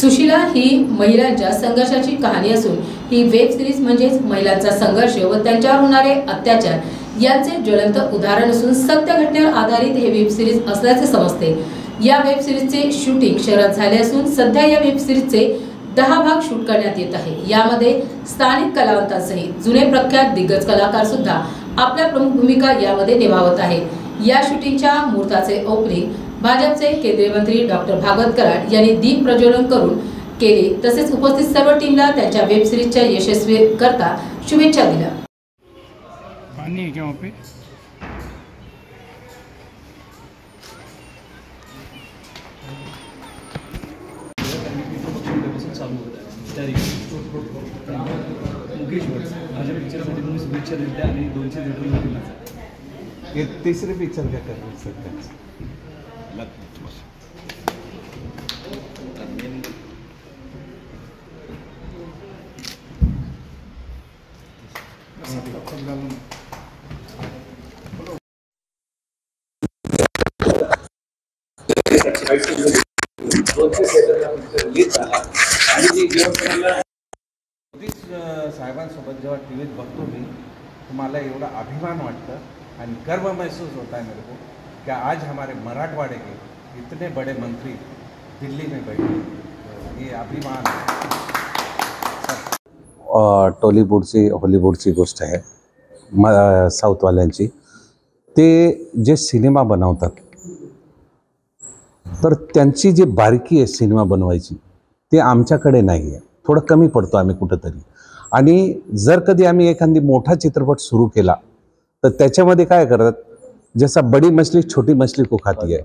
सुशिला ही महिलांच्या संघर्षाची कहाणी असून ही वेब सिरीज म्हणजेच महिलांचा संघर्ष व त्यांच्यावर होणारे अत्याचार यांचे ज्वलंत उदाहरण असून सत्य घटनेवर आधारित हे वेब सिरीज असल्याचे समजते. या वेब सिरीजचे शूटिंग शहरात झाले असून सध्या या वेब सिरीजचे दहा भाग शूट करण्यात येत आहे. यामध्ये स्थानिक कलावंतांसहित जुने प्रख्यात दिग्गज कलाकार सुद्धा आपल्या प्रमुख भूमिका यामध्ये निभावत आहेत. या शूटिंगच्या मुहूर्ताचे ओपनिंग भाजपचे केंद्रीय मंत्री डॉक्टर भागवत कराड यांनी दीप प्रज्वलन करून केले. तसेच उपस्थित सर्व टीमला त्यांच्या वेब सिरीजच्या यशस्वी करता शुभेच्छा दिल्या. त्या मुकेशवर माझ्या पिक्चरमध्ये तुम्ही शुभेच्छा दिल्या आणि दोनशे लिटर ये तीसरे पिक्चर का कर सकते हैं। मोदी साहेबांसोबत जेव्हा टी व्हीत बघतो मी तर मला एवढा अभिमान वाटतं? आणि गर्व महसूस होता है मेरे को कि आज हमारे मराठवाड़े के इतने बड़े मंत्री दिल्ली में बैठे तो ये अभिमान है। टॉलीवूडची हॉलिवूडची गोष्ट आहे. म साऊथवाल्यांची. ते जे सिनेमा बनवतात तर त्यांची जी बारकी आहे सिनेमा बनवायची ते आमच्याकडे नाही आहे. थोडं कमी पडतो आम्ही कुठंतरी. आणि जर कधी आम्ही एखादी मोठा चित्रपट सुरू केला तर त्याच्यामध्ये काय करतात? जसा बडी मछली छोटी मछली को खाती आहे.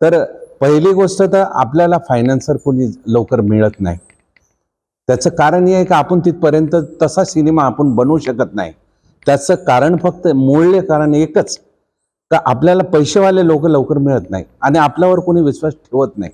तर पहिली गोष्ट तर आपल्याला फायनान्सर कोणी लवकर मिळत नाही. त्याचं कारण हे आहे की आपण तिथपर्यंत तसा सिनेमा आपण बनवू शकत नाही. त्याचं कारण फक्त मूल्य कारण एकच का आपल्याला पैसेवाले लोक लवकर मिळत नाही आणि आपल्यावर कोणी विश्वास ठेवत नाही.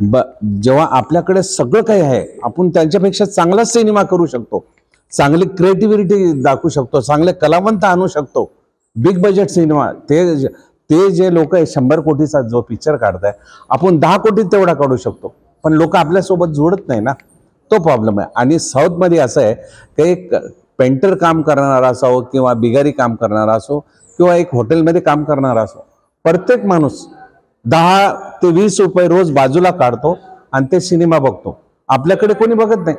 ब जेव्हा आपल्याकडे सगळं काही आहे आपण त्यांच्यापेक्षा चांगलाच सिनेमा करू शकतो. चांगली क्रिएटिव्हिटी दाखवू शकतो चांगले कलावंत आणू शकतो. बिग बजेट सिनेमा ते जे- ते जे लोक आहे शंभर कोटीचा जो पिक्चर काढताय आपण दहा कोटीत तेवढा काढू शकतो. पण लोक आपल्यासोबत जोडत नाही ना. तो प्रॉब्लेम आहे. आणि साऊथमध्ये असं आहे की एक पेंटर काम करणारा असो किंवा बिगारी काम करणारा असो किंवा एक हॉटेलमध्ये काम करणारा असो प्रत्येक माणूस दहा ते वीस रुपये रोज बाजूला काढतो आणि ते सिनेमा बघतो. आपल्याकडे कोणी बघत नाही.